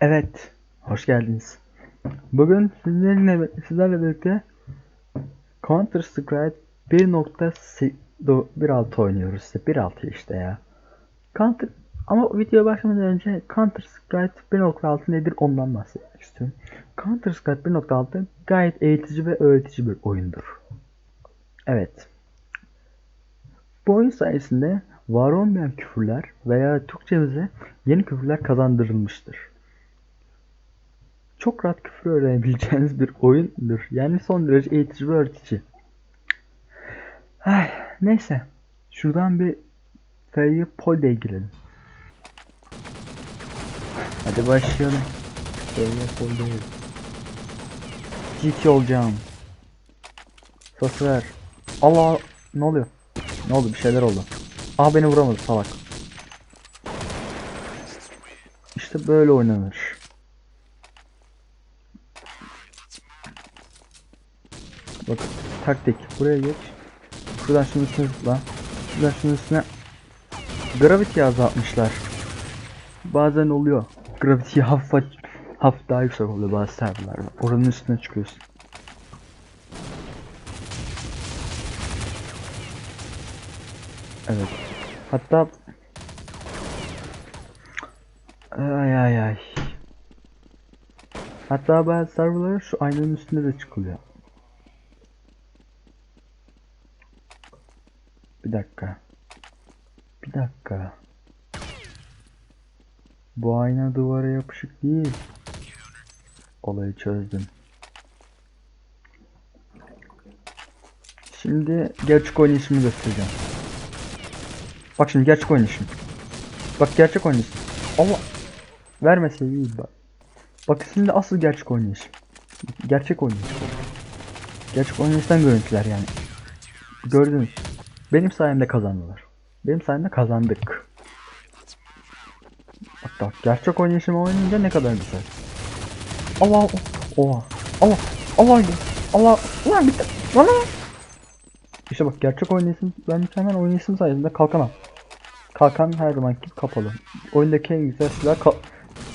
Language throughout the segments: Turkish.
Evet, hoş geldiniz. Bugün sizlerle, sizlerle birlikte Counter Strike 1.16 oynuyoruz. İşte 1.6 işte ya. Counter ama videoya başlamadan önce Counter Strike 1.6 nedir ondan bahsetmek istiyorum. Counter Strike 1.6 gayet eğitici ve öğretici bir oyundur. Evet. Bu oyun sayesinde var olmayan küfürler veya Türkçemize yeni küfürler kazandırılmıştır çok rahat küfür öğrenebileceğiniz bir oyundur. Yani son derece eğitici ve öğretici. Ay, neyse. Şuradan bir F'ye Pol'de girelim. Hadi başlayalım. F'ye Pol'de GT olacağım. Sos ver. Allah ne oluyor? Ne oldu? Bir şeyler oldu. Aa beni vuramadı salak. İşte böyle oynanır. Bak taktik. Buraya geç. Şuradan şunun üstüne zıpla. Şuradan şunun üstüne Gravity azaltmışlar. Bazen oluyor. Gravity hafif hafif daha yüksek oluyor bazı serverlarda. Oranın üstüne çıkıyorsun. Evet. Hatta ay ay ay. Hatta bazı serverlara şu aynanın üstünde de çıkılıyor. Bir dakika. Bir dakika. Bu ayna duvara yapışık değil. Olayı çözdüm. Şimdi gerçek oynayışımı göstereceğim. Bak şimdi gerçek oynayışım. Bak gerçek oynayışım. Allah vermese iyi bak. Bak şimdi asıl gerçek oynayış. Gerçek oynayış bu. Gerçek oynayıştan görüntüler yani. Gördünüz. Benim sayemde kazandılar. Benim sayemde kazandık. Hatta gerçek oynayışımı oynayınca ne kadar güzel. Allah Allah Allah Allah Allah Allah bitti. Lan lan. İşte bak gerçek oynayışım ben mükemmel oynayışım sayesinde kalkamam. Kalkan her zamanki kapalı. Oyundaki en güzel silah ka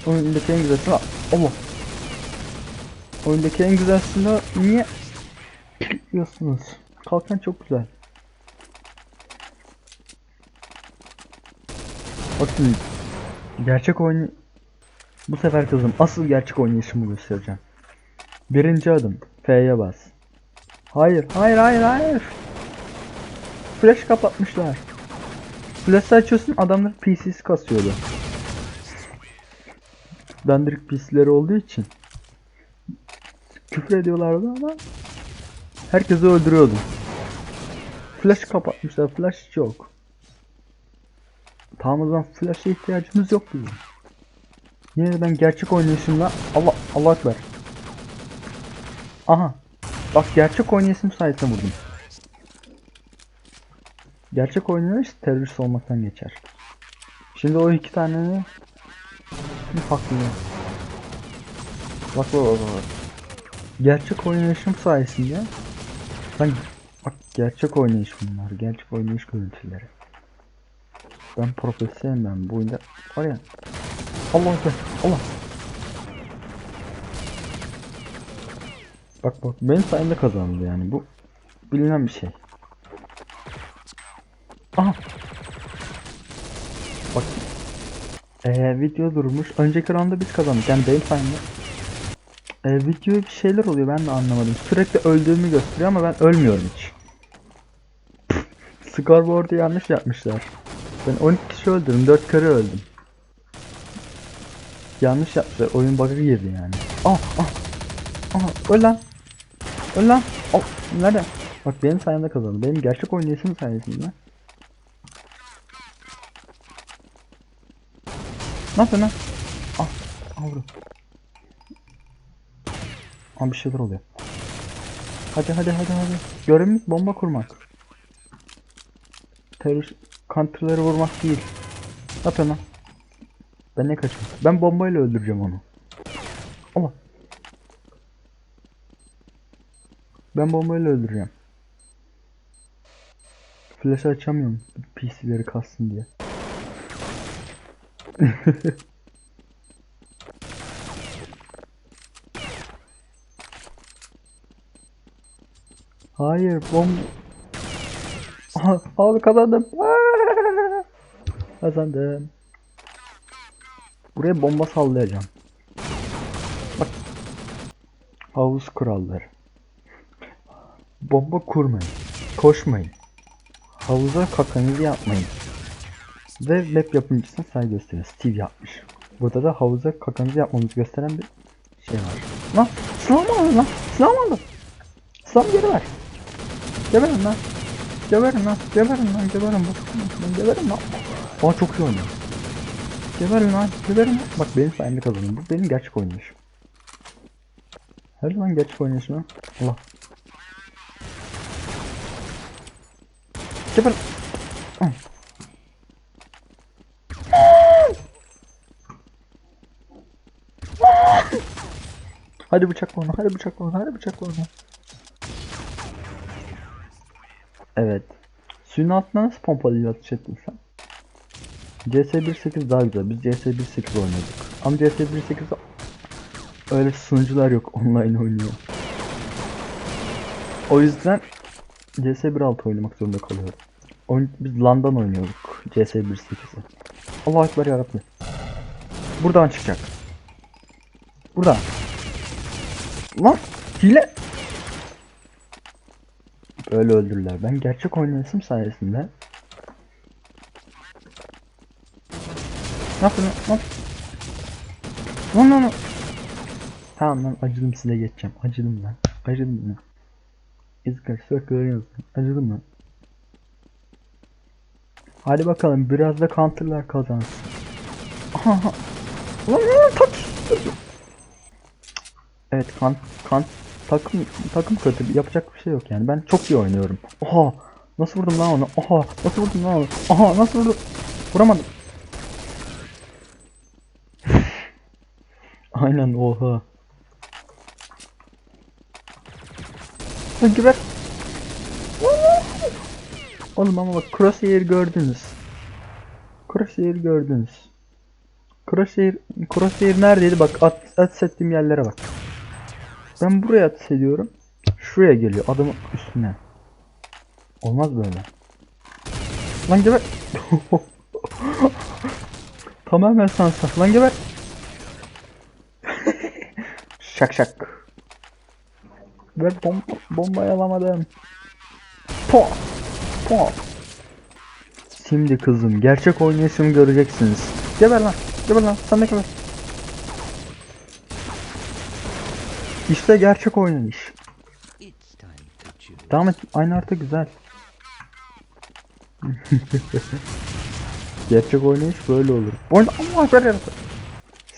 Oyundaki en güzel silah Allah. Oyundaki en güzel silah niye biliyorsunuz? Kalkan çok güzel. Bakın gerçek oyun bu sefer kızım asıl gerçek oynayışımı göstereceğim. Birinci adım F'ye bas. Hayır hayır hayır hayır. Flash kapatmışlar. Flash açıyorsun adamlar PC'si kasıyordu. Dandirik PC'leri olduğu için küfür ediyorlardı ama herkesi öldürüyordu. Flash kapatmışlar. Flash yok. Tamam o zaman flash'a ihtiyacımız yok bizim. Yine de ben gerçek oynayışımla Allah Allah ekber. Aha. Bak gerçek oynayışım sayesinde vurdum. Gerçek oynayış terörist olmaktan geçer. Şimdi o iki tane bir paklıyor. Bak bak bak bak. Gerçek oynayışım sayesinde ben bak gerçek oynayış bunlar. Gerçek oynayış görüntüleri. Ben profesyonelim ben bu oyunda var ya. Allah Allah Allah. Bak bak benim sayemde kazandı yani. Bu bilinen bir şey. Aha. Bak. Ee, video durmuş. Önceki roundda biz kazandık. Yani benim sayemde. Ee, videoya bir şeyler oluyor. Ben de anlamadım. Sürekli öldüğümü gösteriyor ama ben ölmüyorum hiç. Scoreboard'u yanlış yapmışlar ben 12 kişi öldürdüm 4 kere öldüm. Yanlış yaptı oyun bug'a girdi yani. Ah ah Ah öl lan. Öl lan. Oh, Nerede? Bak benim sayemde kazandı benim gerçek oynayışım sayesinde? Ne yapıyorsun lan? Ah vurdum Ah bir şeyler oluyor. Hadi hadi hadi hadi. Görevimiz bomba kurmak. Terörist counter'ları vurmak değil. At onu. Ben ne kaçmak? Ben bombayla öldüreceğim onu. Ama. Ben bombayla öldüreceğim. Flash açamıyorum. PC'leri kalsın diye. Hayır bom... Abi kazandım. Aa! Kazandım. Buraya bomba sallayacağım. Bak. Havuz kuralları. Bomba kurmayın. Koşmayın. Havuza kakanızı yapmayın. Ve map yapımcısına saygı gösteriyor. Steve yapmış. Burada da havuza kakanızı yapmamızı gösteren bir şey var. Lan silahımı alın lan. Silahımı alın. Silahımı geri ver. Geberin lan. Geberin lan. Geberin lan. Geberin. Bak, geberin lan. Aa çok iyi oynuyor. Geberin lan. Geberin lan. Bak benim sayemde kazandım. Bu benim gerçek oynayışım. Her zaman gerçek oynayışım ha. Allah. Geber. Hı. Hadi bıçakla onu, hadi bıçakla onu, hadi bıçakla onu. Evet. Suyun altına nasıl pompalıyla atış ettin sen? CS 1.8 daha güzel. Biz CS 1.8 oynadık. Ama CS 1.8'de öyle sunucular yok. Online oynuyor. O yüzden CS 1.6 oynamak zorunda kalıyorum. Biz LAN'dan oynuyorduk CS 1.8'i. Allah ekber yarabbim. Buradan çıkacak. Buradan. Lan hile. Böyle öldürürler. Ben gerçek oynayışım sayesinde. Ne lan? Ne yapıyorsun? Lan lan lan. Tamam lan acıdım size geçeceğim. Acıdım lan. Acıdım lan. İzgar sürekli yazdım. Acıdım lan. Hadi bakalım biraz da counterlar kazansın. Aha, aha. Lan lan tak. Evet kan kan takım takım kötü yapacak bir şey yok yani ben çok iyi oynuyorum. Oha nasıl vurdum lan onu? Oha nasıl vurdum lan onu? Oha nasıl vurdum? Vuramadım. Aynen oha. Geber. Oğlum ama bak crosshair gördünüz. Crosshair gördünüz. Crosshair, crosshair neredeydi? Bak at, at ettiğim yerlere bak. Ben buraya ateş ediyorum. Şuraya geliyor adamın üstüne. Olmaz böyle. Lan geber. Tamamen sansa. Lan geber. Şak şak. Ver bom bombayı alamadım. Po. Po. Şimdi kızım gerçek oynayışımı göreceksiniz. Geber lan. Geber lan. Sen de geber. İşte gerçek choose. Devam et. Aynı artı güzel. gerçek oynayış böyle olur. Oyna Allah ver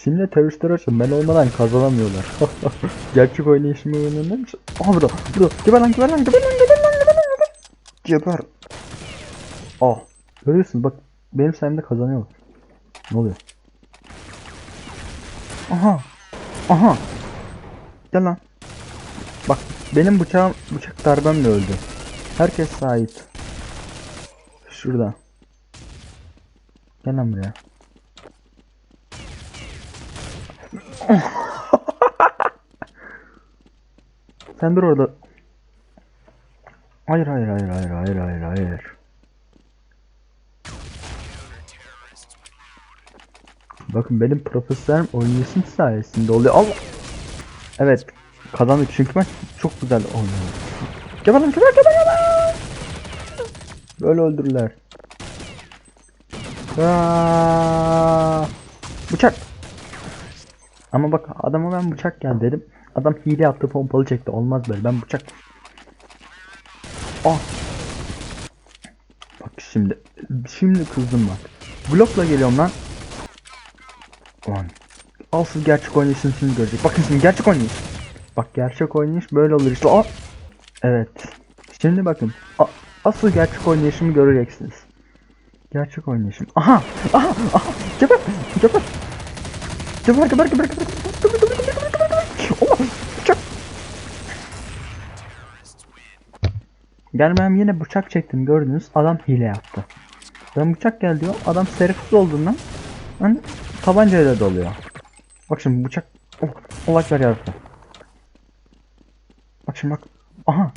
Şimdi teröristler açın. Ben olmadan kazanamıyorlar. gerçek oynayışımı öğrenir misin? Aha burada. Burada. Geber lan geber lan geber lan geber lan geber lan geber. Geber. Ah. Görüyorsun bak. Benim sayemde kazanıyorlar. Ne oluyor? Aha. Aha. Gel lan. Bak benim bıçağım bıçak darbemle öldü. Herkes sahip. Şurada. Gel lan buraya. Sen dur orada. Hayır hayır hayır hayır hayır hayır hayır. Bakın benim profesörüm oynayışım sayesinde oluyor. Allah. Evet kazandık çünkü ben çok güzel oynuyorum. Geber lan geber geber geber. Böyle öldürürler. Aa. Ama bak adama ben bıçak gel dedim. Adam hile yaptı pompalı çekti. Olmaz böyle ben bıçak. Ah. Bak şimdi. Şimdi kızdım bak. Blokla geliyorum lan. Ulan. Asıl gerçek oynayışını şimdi görecek. Bakın şimdi gerçek oynayış. Bak gerçek oynayış böyle olur işte. Aa! Evet. Şimdi bakın. A- asıl gerçek oynayışımı göreceksiniz. Gerçek oynayışım. Aha! Aha! Aha! Geber! Geber! Dur dur dur dur dur Yani ben yine bıçak çektim gördünüz adam hile yaptı. Ben bıçak gel diyor adam serifsiz olduğundan hani tabancayla doluyor. Bak şimdi bıçak oh, Allah ver yarabbim. Bak şimdi bak aha.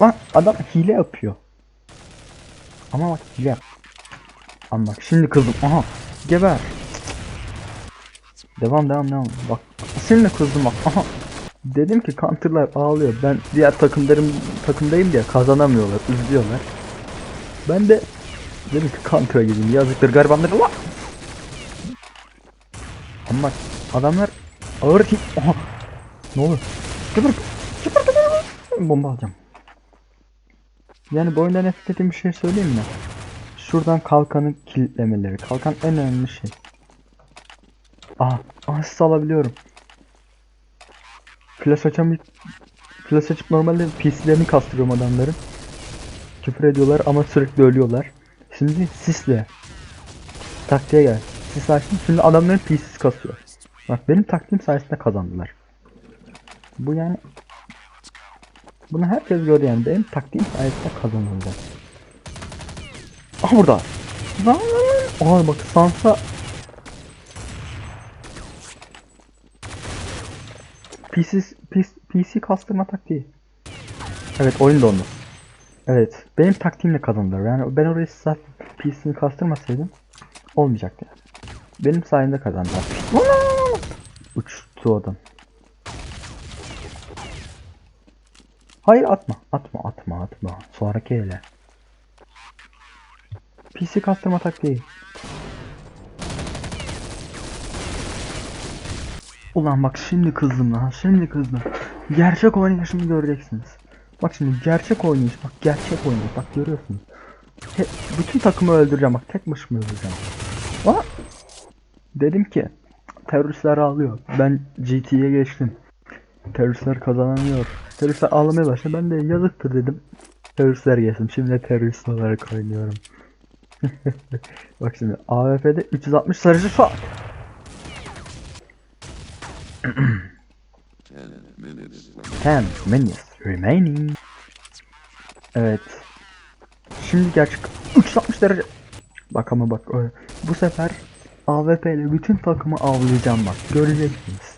Bak adam hile yapıyor. Ama bak hile yap. Ama şimdi kızdım aha geber. Devam devam devam. Bak şimdi kızdım bak. Aha. Dedim ki counter'lar ağlıyor. Ben diğer takımlarım takımdayım diye kazanamıyorlar, üzülüyorlar. Ben de dedim ki counter'a gideyim. Yazıktır garibanlara la. Ama adamlar ağır hit. Aha. Ne olur? Geber. Geber geber. Bomba alacağım. Yani bu oyunda nefret ettiğim bir şey söyleyeyim mi? Şuradan kalkanı kilitlemeleri. Kalkan en önemli şey. Aha, asist alabiliyorum. Flash açam Flash açıp normalde PC'lerini kastırıyorum adamların. Küfür ediyorlar ama sürekli ölüyorlar. Şimdi sisle. Taktiğe gel. Sis açtım şimdi adamların PC'si kasıyor. Bak benim taktiğim sayesinde kazandılar. Bu yani bunu herkes görüyor yani benim taktiğim sayesinde kazanıldı. Aha burada. Aa bak Sansa PC, PC, PC kastırma taktiği. Evet oyun dondu. Evet benim taktiğimle kazandılar. Yani ben orayı saf PC'ni kastırmasaydım olmayacaktı. Benim sayemde lan. Uçtu adam. Hayır atma. Atma atma atma. Sonraki ele. PC kastırma taktiği. Ulan bak şimdi kızdım lan. Şimdi kızdım. Gerçek oynayışımı göreceksiniz. Bak şimdi gerçek oynayış. Bak gerçek oynayış. Bak görüyorsunuz. He, bütün takımı öldüreceğim. Bak tek başıma öldüreceğim. Ama dedim ki teröristler ağlıyor. Ben GT'ye geçtim. Teröristler kazanamıyor. Teröristler ağlamaya başladı. Ben de yazıktır dedim. Teröristler gelsin. Şimdi de terörist olarak oynuyorum. Bak şimdi AWP'de 360 sarıcı fa. Ten minutes remaining. Evet. Şimdi gerçek 360 derece. Bak ama bak öyle. Bu sefer AWP ile bütün takımı avlayacağım bak. Göreceksiniz.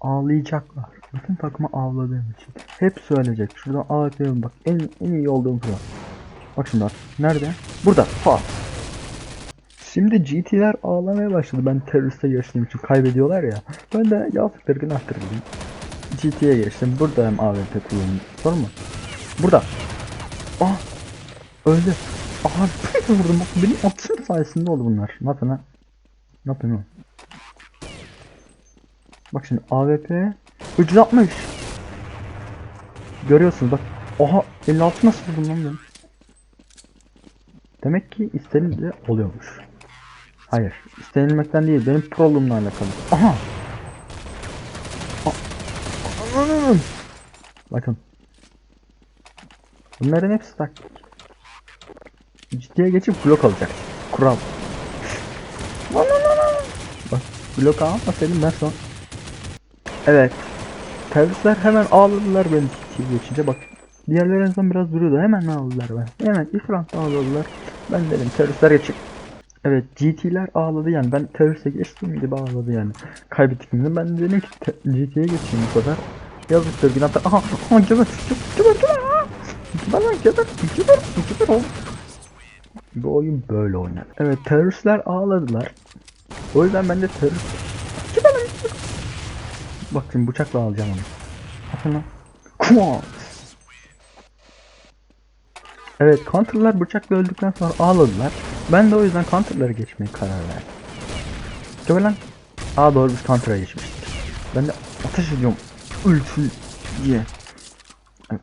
Ağlayacaklar. Bütün takımı avladığım için. Hep söyleyecek. Şuradan AWP'ye bak. En, en iyi olduğum falan. Bak şimdi bak. Nerede? Burada. Fa. Şimdi GT'ler ağlamaya başladı. Ben teröriste geçtiğim için kaybediyorlar ya. Ben de yazıktır günahtır dedim. GT'ye geçtim. Burada hem AWP kullanıyorum. Sorun mu? Burada. Ah. Öldü. Aha bir vurdum. Bak benim atışım sayesinde oldu bunlar. Ne yapıyorsun lan? Ne yapıyorsun oğlum? Bak şimdi AWP 360. Görüyorsunuz bak. Oha 56 nasıl vurdum lan ben? Demek ki istenildi oluyormuş. Hayır. istenilmekten değil. Benim problemle alakalı. Aha. Ananın. Bakın. Bunların hepsi taktik. Ciddiye geçip blok alacak. Kural. Bak blok almasaydım ben son. Evet. Teröristler hemen ağladılar beni ciddiye geçince bak. Diğerlerinden biraz duruyordu. Hemen ağladılar ben. Hemen ilk roundda ağladılar. Ben dedim teröristler geçip. Evet GT'ler ağladı yani. Ben teröriste geçtiğim gibi ağladı yani. Kaybettik mi? Ben dedim ki GT'ye geçeyim bu kadar. Yazıktır günahtar. Aha, aha geber, geber, geber. Geber lan geber, geber, geber oğlum. Bu oyun böyle oynar. Evet teröristler ağladılar. O yüzden ben de terörist... Geber lan. Bak şimdi bıçakla alacağım onu. Bakın lan. Kuant. Evet counter'lar bıçakla öldükten sonra ağladılar. Ben de o yüzden counter'lara geçmeye karar verdim. Geber lan. Aa doğru biz counter'a geçmiştik. Ben de ateş ediyorum. Ulti diye.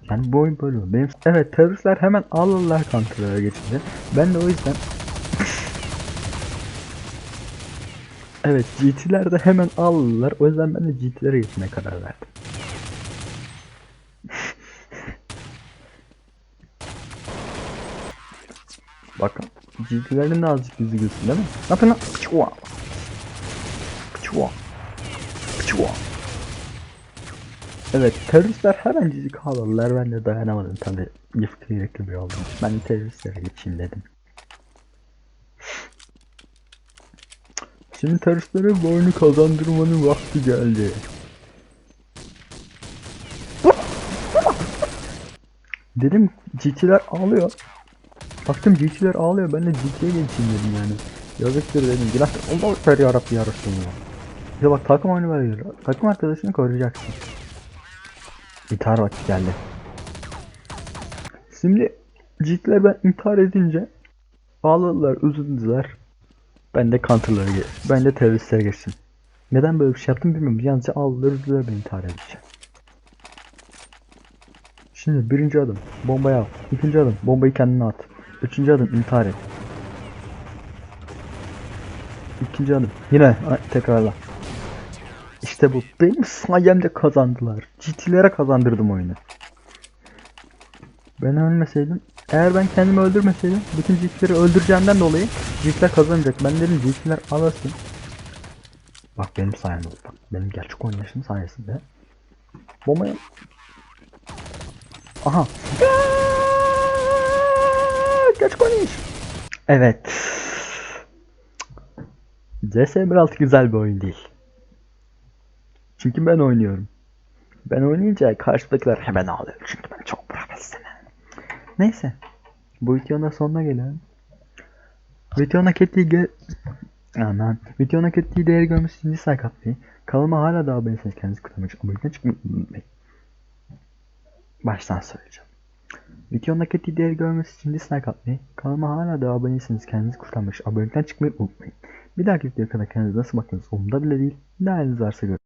Yani bu oyun böyle. Benim... Evet teröristler hemen ağladılar counter'lara geçince. Ben de o yüzden Evet GT'ler de hemen ağladılar. O yüzden ben de GT'lere geçmeye karar verdim. Bakın GT'lerin de azıcık yüzü değil mi? Ne yapıyorsun lan? Pıçua. Pıçua. Pıçua. Evet teröristler hemen cizik ağladılar. Ben de dayanamadım tabi. Yıfkı yürekli bir oldum. Ben de teröristlere geçeyim dedim. Şimdi teröristlere bu oyunu kazandırmanın vakti geldi. Dedim GT'ler ağlıyor. Baktım GT'ler ağlıyor. Ben de GT'ye geçeyim dedim yani. Yazıktır dedim. Günah Allah ver ya Rabbi ya de bak takım oyunu veriyor. Takım arkadaşını koruyacaksın. İntihar vakti geldi. Şimdi GT'ler ben intihar edince ağladılar, üzüldüler. Ben de counter'lara ben de teröristlere geçtim. Neden böyle bir şey yaptım bilmiyorum. Yalnızca ağladılar, üzüldüler ben intihar edeceğim. Şimdi birinci adım bombayı al. İkinci adım bombayı kendine at. Üçüncü adım intihar et. İkinci adım yine tekrarla. İşte bu. Benim sayemde kazandılar. GT'lere kazandırdım oyunu. Ben ölmeseydim, eğer ben kendimi öldürmeseydim bütün GT'leri öldüreceğimden dolayı GT'ler kazanacak. Ben dedim GT'ler alasın. Bak benim sayemde. Bak benim gerçek oynayışım sayesinde. Bombayı Aha. Gerçek oynayış. Evet. CS 1.6 güzel bir oyun değil. Çünkü ben oynuyorum. Ben oynayınca karşıdakiler hemen ağlıyor. Çünkü ben çok profesyonelim. Neyse. Bu videonun da sonuna gelelim. Videonun hak ettiği ge... Aman. Videonun hak ettiği değeri görmesi için dislike atmayı. Kanalıma hala daha aboneyseniz kendinizi kutlamak için abonelikten çıkmayı unutmayın. Baştan söyleyeceğim. Videonun ettiği değeri görmesi için dislike atmayı. Kanalıma hala daha aboneyseniz kendinizi için abonelikten çıkmayı unutmayın. Bir dahaki videoya kadar kendinize nasıl bakınız umurumda bile değil. Ne haliniz varsa görün.